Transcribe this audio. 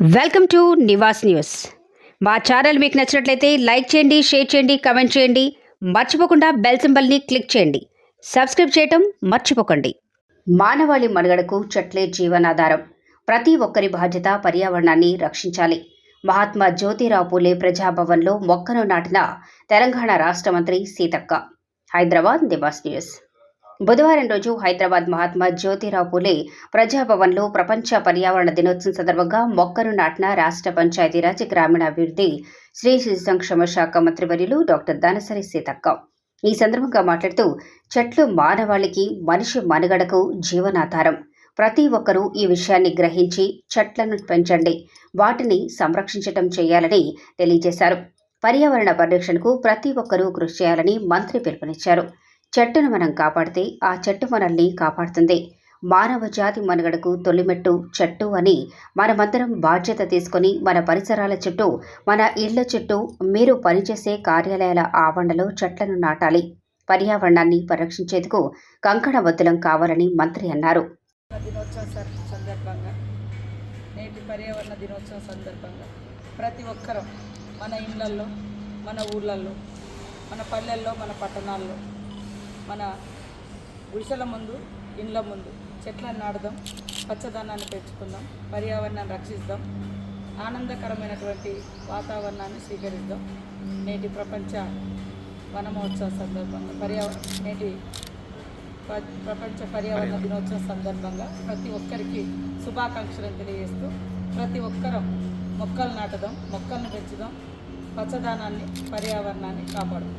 Welcome to Nivas news. మా channel మీకు నచ్చినట్లయితే లైక్ చేయండి షేర్ చేయండి కమెంట్ చేయండి. మర్చిపోకుండా బెల్ సింబల్ని క్లిక్ చేయండి. సబ్స్క్రైబ్ చేయటం మర్చిపోకండి. మానవాళి మనుగడకు చెట్లే జీవనాధారం. ప్రతి ఒక్కరి బాధ్యత పర్యావరణాన్ని రక్షించాలి. మహాత్మా జ్యోతిరావు పూలే ప్రజాభవన్లో మొక్కను నాటిన తెలంగాణ రాష్ట్ర మంత్రి సీతక్క. హైదరాబాద్ నివాస్ న్యూస్. బుధవారం రోజు హైదరాబాద్ మహాత్మా జ్యోతిరావు పూలే ప్రజాభవన్లో ప్రపంచ పర్యావరణ దినోత్సవం సందర్భంగా మొక్కను నాటిన రాష్ట్ర పంచాయతీరాజ్ గ్రామీణాభివృద్ధి శ్రీ శిశు సంక్షేమ శాఖ మంత్రివర్యులు డాక్టర్ దానసరి సీతక్క. ఈ సందర్భంగా మాట్లాడుతూ చెట్లు మానవాళికి మనిషి మనుగడకు జీవనాధారం. ప్రతి ఒక్కరూ ఈ విషయాన్ని గ్రహించి చెట్లను పెంచండి వాటిని సంరక్షించటం చేయాలని తెలియజేశారు. పర్యావరణ పరిరక్షణకు ప్రతి ఒక్కరూ కృషి చేయాలని మంత్రి పిలుపునిచ్చారు. చెట్టును మనం కాపాడితే ఆ చెట్టు మనల్ని కాపాడుతుంది. మానవ జాతి మనుగడకు తొలిమెట్టు చెట్టు అని మనమందరం బాధ్యత తీసుకొని మన పరిసరాల చుట్టూ మన ఇళ్ళ చుట్టూ మీరు పనిచేసే కార్యాలయాల ఆవరణలో చెట్లను నాటాలి. పర్యావరణాన్ని పరిరక్షించేందుకు కంకణబద్దులం కావాలని మంత్రి అన్నారు. నేటి పర్యావరణ దినోత్సవం సందర్భంగా ప్రతి ఒక్కరూ మన ఇళ్ళల్లో మన ఊళ్ళల్లో మన పల్లెల్లో మన పట్టణాల్లో మన గుడిసెల ముందు ఇండ్ల ముందు చెట్లను నాటుదాం పచ్చదనాన్ని పెంచుకుందాం పర్యావరణాన్ని రక్షిద్దాం ఆనందకరమైనటువంటి వాతావరణాన్ని స్వీకరిద్దాం నేటి ప్రపంచ వనమహోత్సవ సందర్భంగా పర్యావరణ నేటి ప- ప్రపంచ పర్యావరణ దినోత్సవం సందర్భంగా ప్రతి ఒక్కరికి శుభాకాంక్షలను తెలియజేస్తూ ప్రతి ఒక్కరం మొక్కలు నాటుదాం మొక్కలను పెంచుదాం పచ్చదనాన్ని పర్యావరణాన్ని కాపాడుదాం.